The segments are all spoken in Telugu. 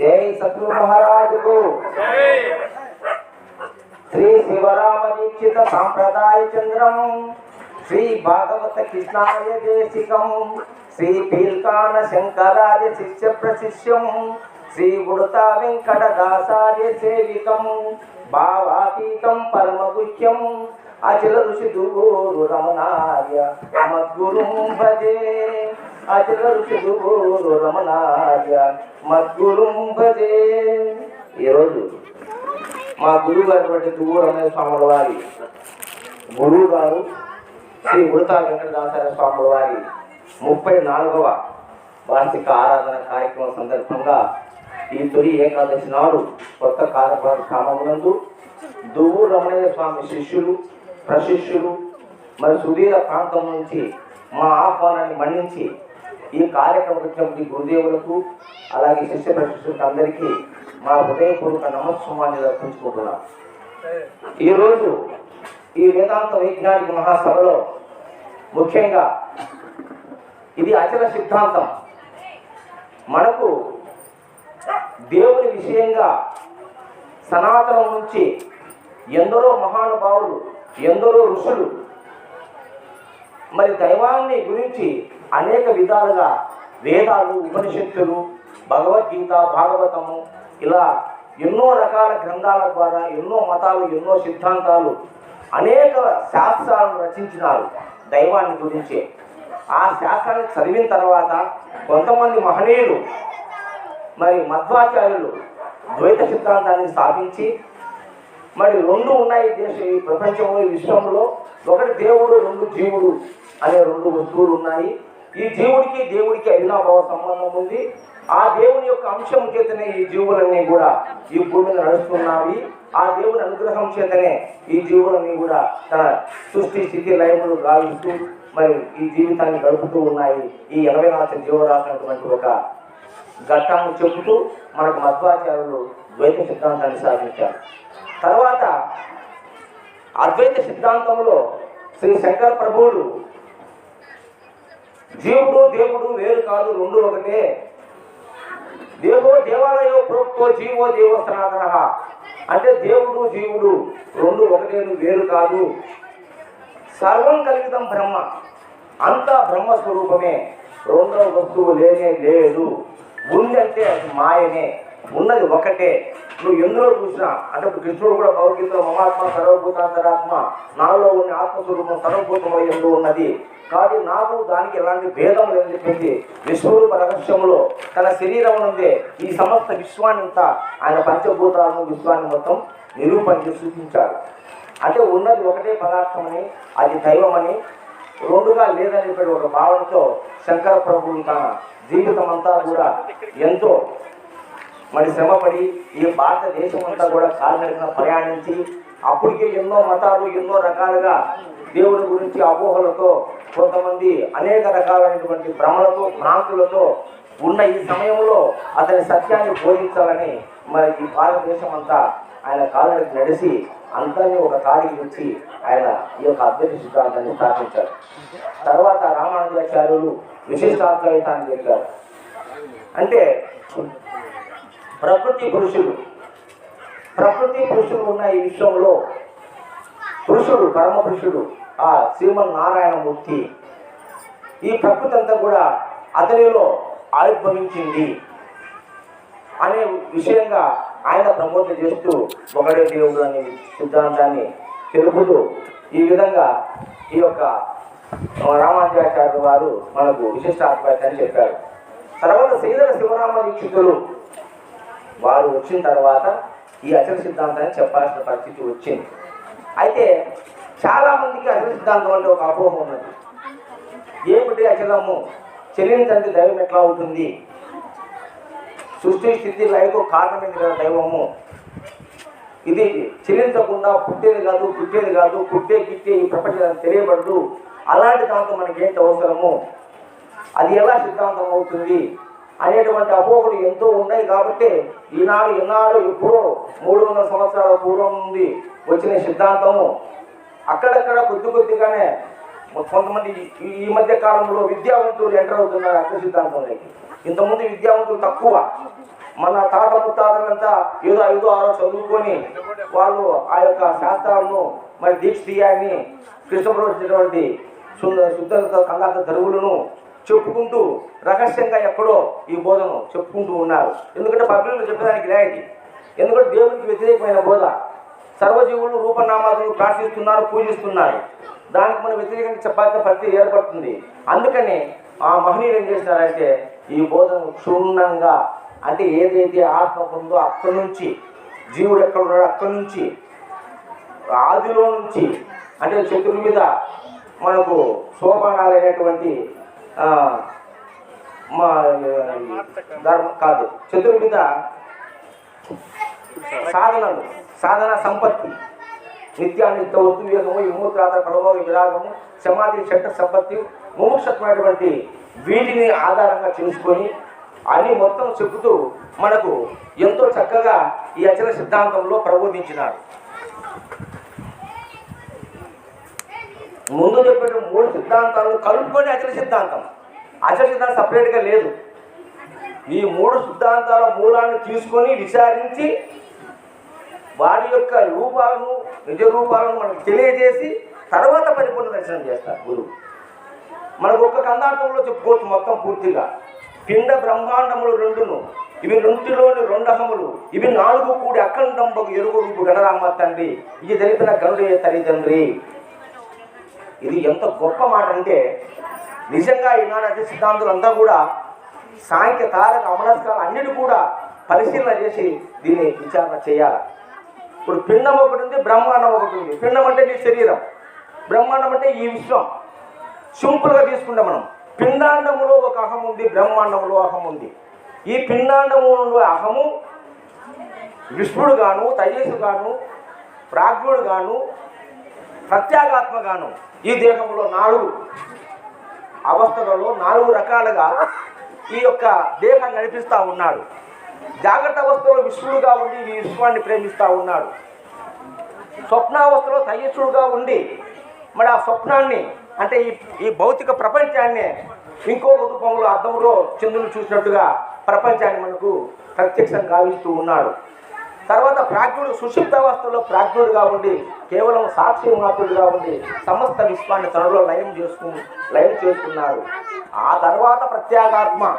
జై సద్గురు మహారాజుకు. శ్రీ శివరామ దీక్షిత సాంప్రదాయ చంద్రం శ్రీ భాగవత కృష్ణాయ దేశికం శ్రీ పీల్కాన శంకరాయ శిష్య ప్రశిష్యం శ్రీ ఉడతా వెంకట దాసార్య సేవికం భావాతీతం పరమగుహ్యం అచల ఋషి దుగూరు రమణార్య మద్గురుం భజే. అచల ఋషి దుగూరు ఈరోజు మా గురువు గారి దువ్వు రమేష్ స్వాముల వారి గురువు గారు శ్రీ ఉడతా వెంకటదాసార స్వాముల వారి ముప్పై నాలుగవ వార్షిక ఆరాధన కార్యక్రమం సందర్భంగా ఈ తొలి ఏకాదశి నాడు కొత్త కార్యక్రమ గ్రామమునందు దువ్వు రమణయ్య స్వామి శిష్యులు ప్రశిష్యులు మరి సుదీర ప్రాంతం నుంచి మా ఆహ్వానాన్ని మన్నించి ఈ కార్యక్రమం వచ్చినటువంటి గురుదేవులకు అలాగే శిష్య ప్రశిష్యులకు అందరికీ మా హృదయపూర్వక నమస్సుమాన్ని అర్పించుకుంటున్నాం. ఈరోజు ఈ వేదాంత వైజ్ఞానిక మహాసభలో ముఖ్యంగా ఇది అచల సిద్ధాంతం. మనకు దేవుని విషయంగా సనాతనం నుంచి ఎందరో మహానుభావులు ఎందరో ఋషులు మరి దైవాన్ని గురించి అనేక విధాలుగా వేదాలు ఉపనిషత్తులు భగవద్గీత భాగవతము ఇలా ఎన్నో రకాల గ్రంథాల ద్వారా ఎన్నో మతాలు ఎన్నో సిద్ధాంతాలు అనేక శాస్త్రాలను రచించినారు దైవాన్ని గురించి. ఆ శాస్త్రాన్ని చదివిన తర్వాత కొంతమంది మహనీయులు మరి మధ్వాచార్యులు ద్వైత సిద్ధాంతాన్ని స్థాపించి మరి రెండు ఉన్నాయి దేశ ఈ ప్రపంచంలో ఈ విశ్వంలో. ఒకటి దేవుడు రెండు జీవుడు అనే రెండు వస్తువులు ఉన్నాయి. ఈ జీవుడికి దేవుడికి అవినాభావ సంబంధం ఉంది. ఆ దేవుని యొక్క అంశం చేతనే ఈ జీవులన్నీ కూడా ఈ భూమి మీద నడుస్తున్నాయి. ఆ దేవుని అనుగ్రహం చేతనే ఈ జీవులన్నీ కూడా తన సృష్టి స్థితి లయములు గావిస్తూ మరి ఈ జీవితాన్ని గడుపుతూ ఉన్నాయి. ఈ ఎనభై నాలుగు జీవరాసినటువంటి ఒక ఘట్టాన్ని చెబుతూ మనకు మధ్వాచార్యులు ద్వైత సిద్ధాంతాన్ని సాధించారు. తర్వాత అద్వైత సిద్ధాంతంలో శ్రీ శంకర ప్రభువులు జీవుడు దేవుడు వేరు కాదు రెండు ఒకటే. దేవో దేవాలయో ప్రోక్తో జీవో దేవ సనాతన. అంటే దేవుడు జీవుడు రెండు ఒకటే వేరు కాదు. సర్వం కలిగితం బ్రహ్మ. అంతా బ్రహ్మ స్వరూపమే. రెండవ వస్తువు లేనే లేదు. ఉందంటే అది మాయనే. ఉన్నది ఒకటే. నువ్వు ఎందులో చూసినా అంటే కృష్ణుడు కూడా భగవద్గీతలో మమాత్మ సర్వభూతాంతరాత్మ నాలో ఉన్న ఆత్మస్వరూపం సర్వభూతమై ఎందు ఉన్నది. కాబట్టి నాకు దానికి ఎలాంటి భేదం లేదని చెప్పింది విశ్వరూప రహస్యంలో తన శరీరం నుండే ఈ సమస్త విశ్వాన్నింతా ఆయన పంచభూతాలను విశ్వాన్ని మొత్తం నిరూపణకి సూచించాడు. అంటే ఉన్నది ఒకటే పదార్థమని అది దైవమని రెండుగా లేదని ఒక భావనతో శంకర ప్రభువు తన జీవితం అంతా కూడా ఎంతో మరి శ్రమపడి ఈ భారతదేశం అంతా కూడా కాలినడకన ప్రయాణించి అప్పటికే ఎన్నో మతాలు ఎన్నో రకాలుగా దేవుడి గురించి అపోహలతో కొంతమంది అనేక రకాలైనటువంటి భ్రమలతో భ్రాంతులతో ఉన్న ఈ సమయంలో అతని సత్యాన్ని బోధించాలని మరి ఈ భారతదేశం అంతా ఆయన కాళ్ళకి నడిచి అందరినీ ఒక తాడికి వచ్చి ఆయన ఈ యొక్క అద్వైత సిద్ధాంతాన్ని స్థాపించారు. తర్వాత రామానుజాచార్యులు విశిష్టాద్వైతాన్ని చెప్పారు. అంటే ప్రకృతి పురుషుడు ప్రకృతి పురుషులు ఉన్న ఈ విశ్వంలో పురుషుడు పరమ పురుషుడు ఆ శ్రీమన్ నారాయణమూర్తి ఈ ప్రకృతి అంతా కూడా అతనిలో ఆవిర్భవించింది అనే విషయంగా ఆయన ప్రమోదం చేస్తూ ఒకడే దేవుడు అనే సిద్ధాంతాన్ని తెలుపుతూ ఈ విధంగా ఈ యొక్క రామానుజాచార్య వారు మనకు విశిష్ట అద్వైతాన్ని చెప్పారు. తర్వాత శ్రీధర శివరామ దీక్షితులు వారు వచ్చిన తర్వాత ఈ అచల సిద్ధాంతాన్ని చెప్పాల్సిన పరిస్థితి వచ్చింది. అయితే చాలామందికి అచల సిద్ధాంతం అంటే ఒక అపోహ ఉన్నది. ఏమిటి అచలము? చెల్లించండి దైవం ఎట్లా అవుతుంది? సృష్టి స్థితి లైవ్ కారణమైంది కదా దైవము? ఇది చెల్లించకుండా పుట్టేది కాదు పుట్టేది కాదు పుట్టే గిట్టే ఈ ప్రపంచాన్ని తెలియబడదు. అలాంటి దాంతో మనకి ఏంటి అవసరము? అది ఎలా సిద్ధాంతం అవుతుంది? అనేటువంటి అపోహలు ఎంతో ఉన్నాయి కాబట్టి ఈనాడు ఈనాడు ఎప్పుడో మూడు వందల సంవత్సరాల పూర్వం నుండి వచ్చిన సిద్ధాంతము అక్కడక్కడ కొద్ది కొద్దిగానే కొంతమంది ఈ- ఈ మధ్య కాలంలో విద్యావంతులు ఎంటర్ అవుతున్నారు అర్థ సిద్ధాంతంలోకి ఇంతకుముందు విద్యావంతులు తక్కువ. మన తాత ముత్తాతలంతా ఏదో ఐదో ఆరో చదువుకొని వాళ్ళు ఆ యొక్క శాస్త్రాలను మరి దీక్ష తీయాన్ని కృష్ణపురం వచ్చినటువంటి శుద్ధ శుద్ధ కంగాత ధరువులను చెప్పుకుంటూ రహస్యంగా ఎక్కడో ఈ బోధను చెప్పుకుంటూ ఉన్నారు. ఎందుకంటే పబ్లిక్లో చెప్పడానికి లేదు ఎందుకంటే దేవునికి వ్యతిరేకమైన బోధ. సర్వజీవులు రూపనామాలను ప్రార్థిస్తున్నారు పూజిస్తున్నారు. దానికి మనం వ్యతిరేకంగా చెప్పాల్సిన పరిస్థితి ఏర్పడుతుంది. అందుకని ఆ మహనీయులు ఏం చేస్తారంటే ఈ బోధను క్షుణ్ణంగా అంటే ఏదైతే ఆత్మ ఉందో అక్కడి నుంచి జీవుడు ఎక్కడ ఉన్నాడో అక్కడి నుంచి ఆదిలో నుంచి అంటే చతుర్ మీద మనకు సోపానాలైనటువంటి ఆ, మా ధర్మ కాదు చతుర్విధ సాధనలు సాధన సంపత్తి. నిత్యానిత్య వస్తు విమూత్రాత కడవ విరాగము సమాధి చట్ట సంపత్తి ముముక్షత్వమైనటువంటి వీటిని ఆధారంగా చేసుకొని అన్ని మొత్తం చెబుతూ మనకు ఎంతో చక్కగా ఈ అచల సిద్ధాంతంలో ప్రబోధించినారు. ముందు చెప్పిన మూడు సిద్ధాంతాలను కలుపుకొని అచల సిద్ధాంతం. అచల సిద్ధాంతం సపరేట్గా లేదు. ఈ మూడు సిద్ధాంతాల మూలాన్ని తీసుకొని విచారించి వారి యొక్క రూపాలను నిజ రూపాలను మనకు తెలియజేసి తర్వాత పరిపూర్ణ దర్శనం చేస్తారు గురువు. మనకు ఒక్క కందార్థంలో చెప్పుకోవచ్చు మొత్తం పూర్తిగా. పిండ బ్రహ్మాండములు రెండును ఇవి రెండులోని రెండు అహములు ఇవి నాలుగు కూడి అఖండంబకు ఎరుగు రూపు గణరామ తండ్రి. ఇది తెలిపిన గనుడే తల్లిదండ్రి ఇది ఎంత గొప్ప మాట అంటే నిజంగా ఈనాడు అతి సిద్ధాంతులంతా కూడా సాంఖ్య తారక అమనస్కాలు అన్నిటి కూడా పరిశీలన చేసి దీన్ని విచారణ చేయాలి. ఇప్పుడు పిండం ఒకటి ఉంది బ్రహ్మాండం ఒకటి ఉంది. పిండం అంటే నీ శరీరం. బ్రహ్మాండం అంటే ఈ విశ్వం. సింపుల్గా తీసుకుంటాం మనం. పిండాండములో ఒక అహం ఉంది బ్రహ్మాండములో అహం ఉంది. ఈ పిండాండములో అహము విష్ణుడు గాను తైజస్సు గాను ప్రాజ్ఞుడు గాను ప్రత్యేగాత్మగాను ఈ దేహంలో నాలుగు అవస్థలలో నాలుగు రకాలుగా ఈ యొక్క దేహాన్ని నడిపిస్తూ ఉన్నాడు. జాగ్రత్త అవస్థలో విష్ణుడుగా ఉండి ఈ విశ్వాన్ని ప్రేమిస్తూ ఉన్నాడు. స్వప్నావస్థలో తయ్యసుడుగా ఉండి మరి ఆ స్వప్నాన్ని అంటే ఈ ఈ భౌతిక ప్రపంచాన్ని ఇంకో రూపంలో అర్థంలో చంద్రుని చూసినట్టుగా ప్రపంచాన్ని మనకు ప్రత్యక్షం గావిస్తూ ఉన్నాడు. తర్వాత ప్రాజ్ఞుడు సుషిప్తావస్థలో ప్రాజ్ఞుడుగా ఉండి కేవలం సాక్షి మాత్రుడిగా ఉండి సమస్త విశ్వాన్ని తనలో లయం చేసుకు లయం చేసుకున్నారు ఆ తర్వాత ప్రత్యేగాత్మ.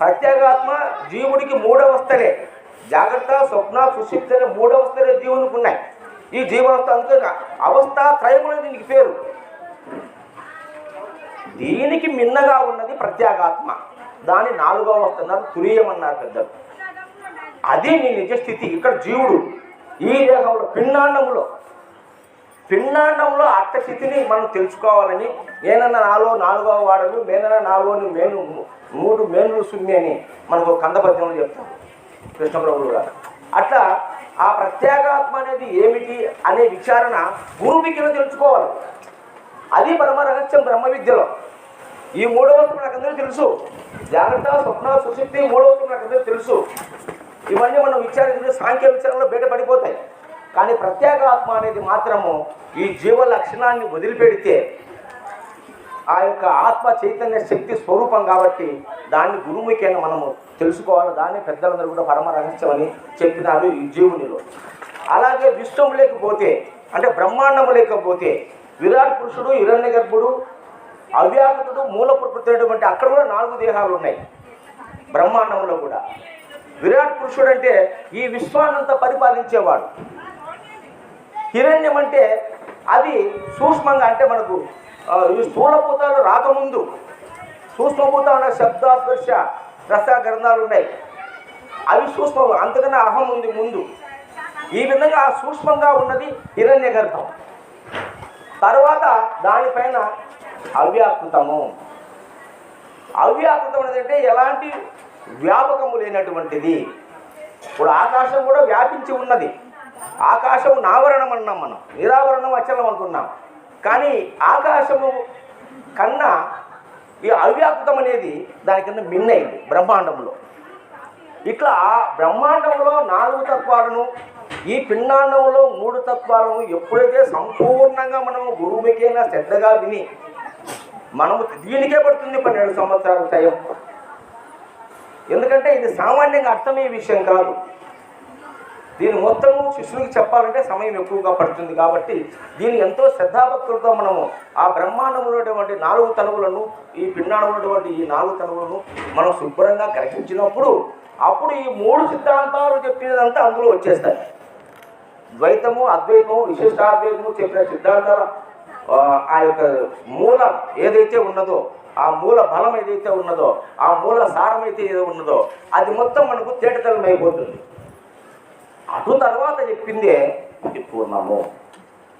ప్రత్యేగాత్మ జీవుడికి మూడవస్థలే. జాగ్రత్త స్వప్న సుషిప్త అనే మూడవస్థలే జీవునికి ఉన్నాయి ఈ జీవావస్థ అందుకే అవస్థ త్రయములు దీనికి పేరు. దీనికి మిన్నగా ఉన్నది ప్రత్యేగాత్మ. దాని నాలుగో అవస్థ అన్నారు తురీయం అన్నారు పెద్దలు. అది నీ నిజ స్థితి ఇక్కడ జీవుడు ఈ దేహంలో పిండాండంలో పిండాండంలో అట్ట స్థితిని మనం తెలుసుకోవాలని నేనన్న నాలో నాలుగో వాడను నేనన్న నాలుగోని మేను మూడు మేనులు సుమ్మి అని మనకు కందపద్యంలో చెప్తాం కృష్ణప్రభులు గారు. అట్లా ఆ ప్రత్యేగాత్మ అనేది ఏమిటి అనే విచారణ భూమికిలో తెలుసుకోవాలి. అది పరమ రహస్యం బ్రహ్మ విద్యలో. ఈ మూడవ నాకు అందరూ తెలుసు. జాగ్రత్త స్వప్న సుశక్తి మూడవ నాకు అందరూ తెలుసు. ఇవన్నీ మనం విచారించిన సాంఖ్య విచారణలో బయటపడిపోతాయి. కానీ ప్రత్యేక ఆత్మ అనేది మాత్రము ఈ జీవ లక్షణాన్ని వదిలిపెడితే ఆ యొక్క ఆత్మ చైతన్య శక్తి స్వరూపం కాబట్టి దాన్ని గురుముఖైన మనము తెలుసుకోవాలి. దాన్ని పెద్దలందరూ కూడా పరమ రహస్యమని చెప్పినారు ఈ జీవునిలో. అలాగే విశ్వం లేకపోతే అంటే బ్రహ్మాండం లేకపోతే విరాట్ పురుషుడు హిరణ్య గర్భుడు అవ్యాకృతుడు మూల ప్రకృతి అక్కడ కూడా నాలుగు దేహాలు ఉన్నాయి. బ్రహ్మాండంలో కూడా. విరాట్ పురుషుడు అంటే ఈ విశ్వాన్నంతా పరిపాలించేవాడు. హిరణ్యం అంటే అది సూక్ష్మంగా అంటే మనకు ఈ స్థూలభూతాలు రాకముందు. సూక్ష్మభూతం అనే శబ్దాస్పర్శ రస గ్రంథాలు ఉన్నాయి. అవి సూక్ష్మ అంతకన్నా అహం ఉంది ముందు. ఈ విధంగా సూక్ష్మంగా ఉన్నది హిరణ్య గర్భం. తర్వాత దానిపైన అవ్యాకృతము. అవ్యాకృతం అనేది అంటే ఎలాంటి వ్యాపకము లేనటువంటిది. ఇప్పుడు ఆకాశం కూడా వ్యాపించి ఉన్నది. ఆకాశం నావరణం అన్నాం మనం. నిరావరణం అచలం అనుకున్నాం కానీ ఆకాశము కన్నా ఈ అవ్యాప్తం అనేది దానికన్నా మిన్నైంది బ్రహ్మాండంలో ఇట్లా బ్రహ్మాండంలో నాలుగు తత్వాలను ఈ పిండాండంలో మూడు తత్వాలను ఎప్పుడైతే సంపూర్ణంగా మనము గురువుకైనా శ్రద్ధగా విని మనము దీనికే పడుతుంది పన్నెండు సంవత్సరాల టైం. ఎందుకంటే ఇది సామాన్యంగా అర్థమయ్యే విషయం కాదు. దీని మొత్తము శిష్యునికి చెప్పాలంటే సమయం ఎక్కువగా పడుతుంది కాబట్టి దీన్ని ఎంతో శ్రద్ధాభక్తులతో మనము ఆ బ్రహ్మాండంలో ఉన్నటువంటి నాలుగు తనువులను ఈ పిండాండంలో ఉన్నటువంటి ఈ నాలుగు తనువులను మనం శుభ్రంగా గ్రహించినప్పుడు అప్పుడు ఈ మూడు సిద్ధాంతాలు చెప్పినదంతా అందులో వచ్చేస్తాయి. ద్వైతము అద్వైతము విశిష్టాద్వైతము చెప్పిన సిద్ధాంతాల ఆ యొక్క మూలం ఏదైతే ఉన్నదో ఆ మూల బలం ఏదైతే ఉన్నదో ఆ మూల సారం అయితే ఏదో ఉన్నదో అది మొత్తం మనకు తేటతలం అయిపోతుంది అటు తర్వాత చెప్పిందే ఇది పూర్ణము.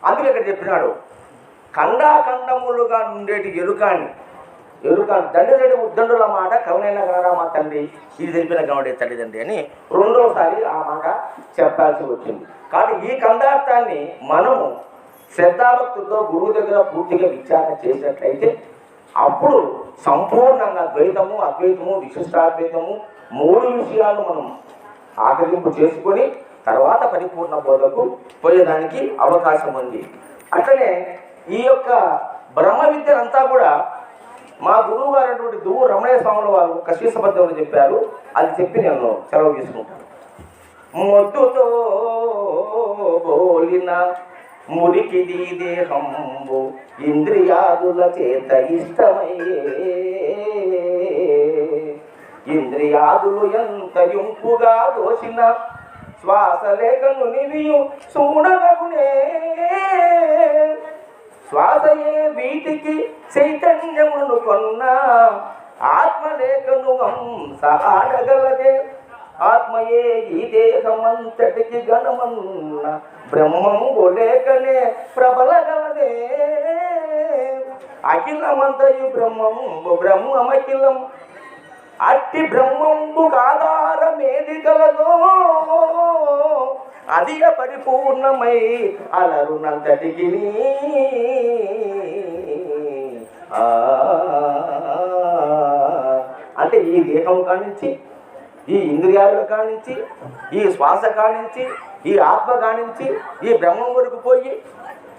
అందుకే ఇక్కడ చెప్పినాడు ఖండాఖండములుగా ఉండేటి ఎరుకాని ఎరుక దండలేడు ఉద్దండుల మాట కవునైన గనరా మా తండ్రి ఇది తెలిపిన గమడే తల్లిదండ్రి అని రెండోసారి ఆ మాట చెప్పాల్సి వచ్చింది. కాబట్టి ఈ కందార్థాన్ని మనము శ్రద్ధాభక్తులతో గురువు దగ్గర పూర్తిగా విచారణ చేసినట్లయితే అప్పుడు సంపూర్ణంగా ద్వైతము అద్వైతము విశిష్టాద్వైతము మూడు విషయాలు మనం ఆకలింపు చేసుకొని తర్వాత పరిపూర్ణ బోధకు పోయేదానికి అవకాశం ఉంది. అట్లనే ఈ యొక్క బ్రహ్మ విద్యనంతా కూడా మా గురువు గారు అయినటువంటి దువ్వు రమణయ్య స్వాముల వారు కశీసబద్ధంలో చెప్పారు. అది చెప్పి నేను సెలవు తీసుకుంటాను. మొద్దుతో బోలిన మురికిది దేహంబు ఇంద్రియాదుల చేత ఇష్టమయ్యే. ఇంద్రియాదులు ఎంత ఇంపుగా దోసిన శ్వాసలేఖను నివియు చూడనగునే శ్వాసయే వీటికి చైతన్యమును కొన్నా ఆత్మలేఖను అంశ ఆడగలదే. ఆత్మయే ఈ దేహమంతటికి గణమన్న బ్రహ్మము లేకనే ప్రబలగలదే. అఖిలమంతయు బ్రహ్మము బ్రహ్మమఖిలం. అట్టి బ్రహ్మంబు ఆధారమేది కలదో అది పరిపూర్ణమై అలరునంతటికి అంటే ఈ దేహం కానించి ఈ ఇంద్రియాల కానించి ఈ శ్వాస కానించి ఈ ఆత్మ కానించి ఈ బ్రహ్మం వరకు పోయి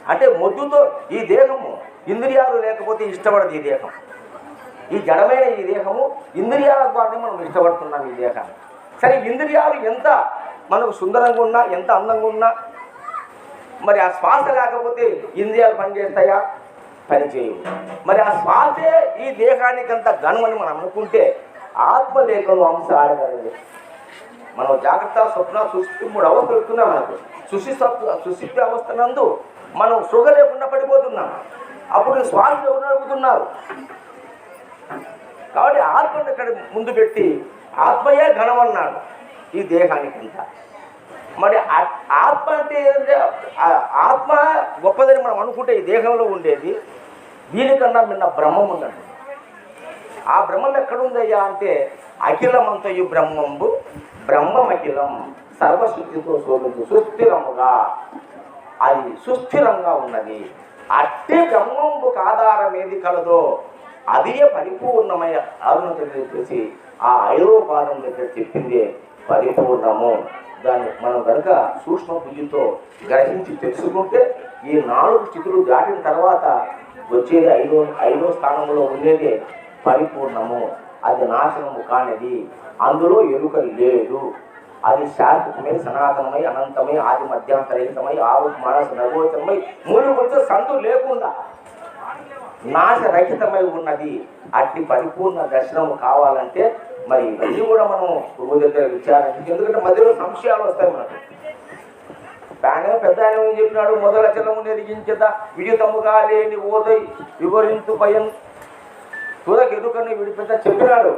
అంటే మొద్దుతో ఈ దేహము ఇంద్రియాలు లేకపోతే ఇష్టపడదు ఈ దేహం. ఈ జడమైన ఈ దేహము ఇంద్రియాల ద్వారా మనం ఇష్టపడుతున్నాం ఈ దేహాన్ని. సరే ఇంద్రియాలు ఎంత మనకు సుందరంగా ఉన్నా ఎంత అందంగా ఉన్నా మరి ఆ శ్వాస లేకపోతే ఇంద్రియాలు పనిచేస్తాయా? పనిచేయవు. మరి ఆ శ్వాసే ఈ దేహానికి అంత ఘనమని మనం అనుకుంటే ఆత్మలేఖను అంశ ఆడగలదు. మనం జాగ్రత్త స్వప్న సుస్థి మూడు అవస్థలు వస్తున్నాం మనకు. సుశి సుశిప్తి అవస్థ నందు మనం సుగ లేకుండా పడిపోతున్నాం. అప్పుడు స్వామి ఎవరు కాబట్టి ఆత్మను ఇక్కడ ముందు పెట్టి ఆత్మయే ఘనమన్నాడు ఈ దేహానికి మరి ఆ- ఆత్మ అంటే ఏంటంటే ఆత్మ గొప్పదని మనం అనుకుంటే ఈ దేహంలో ఉండేది. దీనికన్నా నిన్న బ్రహ్మం ఉందండి ఆ బ్రహ్మం ఎక్కడుందయ్యా అంటే అఖిలమంతయు బ్రహ్మంబు బ్రహ్మం అఖిలం సర్వశుద్ధితో శోభించు సుస్థిరముగా. అది సుస్థిరంగా ఉన్నది. అట్టి బ్రహ్మంబుకు ఆధారం ఏది కలదో అదే పరిపూర్ణమైన అరుణత చెప్పేసి ఆ ఐరోపాలం దగ్గర చెప్పిందే పరిపూర్ణము. దాన్ని మనం కనుక సూక్ష్మ బుద్ధితో గ్రహించి తెలుసుకుంటే ఈ నాలుగు స్థితులు దాటిన తర్వాత వచ్చేది ఐదో ఐదో స్థానంలో ఉండేది పరిపూర్ణము. అది నాశనము కానిది. అందులో ఎరుక లేదు. అది శాశ్వతమై సనాతనమై అనంతమై ఆది మధ్యాంతరహితమై ఆవు మనసు నగోచరమై మూడు కొంచెం సందు లేకుండా నాశరహితమై ఉన్నది. అట్టి పరిపూర్ణ దర్శనం కావాలంటే మరి ఇవన్నీ కూడా మనం గురువు దగ్గర విచారించి ఎందుకంటే మధ్యలో సంశయాలు వస్తాయి మనకు. ఆయన పెద్ద ఆయన ఏం చెప్పినాడు? మొదల చలము నెరిగించద విడితముగా లేని ఓదై వివరించు భయం. తుదకి ఎదుకని విడిపించ చెప్పినాడు.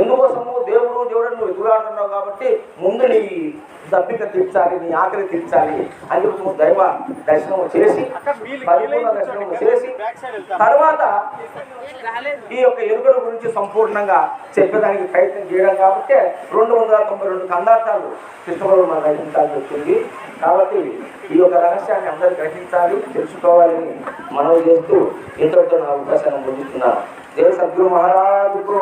ఎందుకోసము దేవుడు దేవుడు నువ్వు ఎదురాడుతున్నావు కాబట్టి ముందు నీ దప్పిక తీర్చాలి నీ ఆకలి తీర్చాలి అని చెప్పి నువ్వు దైవ దర్శనం చేసి పరిపూర్ణ దర్శనం చేసి తర్వాత ఈ యొక్క ఎరుగడ గురించి సంపూర్ణంగా చెప్పేదానికి ప్రయత్నం చేయడం కాబట్టి రెండు వందల తొంభై రెండు కందార్థాలు కృష్ణగురు మనం గ్రహించాల్సి వచ్చింది. కాబట్టి ఈ యొక్క రహస్యాన్ని అందరూ గ్రహించాలి తెలుసుకోవాలని మనవి చేస్తూ ఇంతటితో నా అవకాశాన్ని పొందుతున్నాను దేవ సద్గురు మహారాజుకు.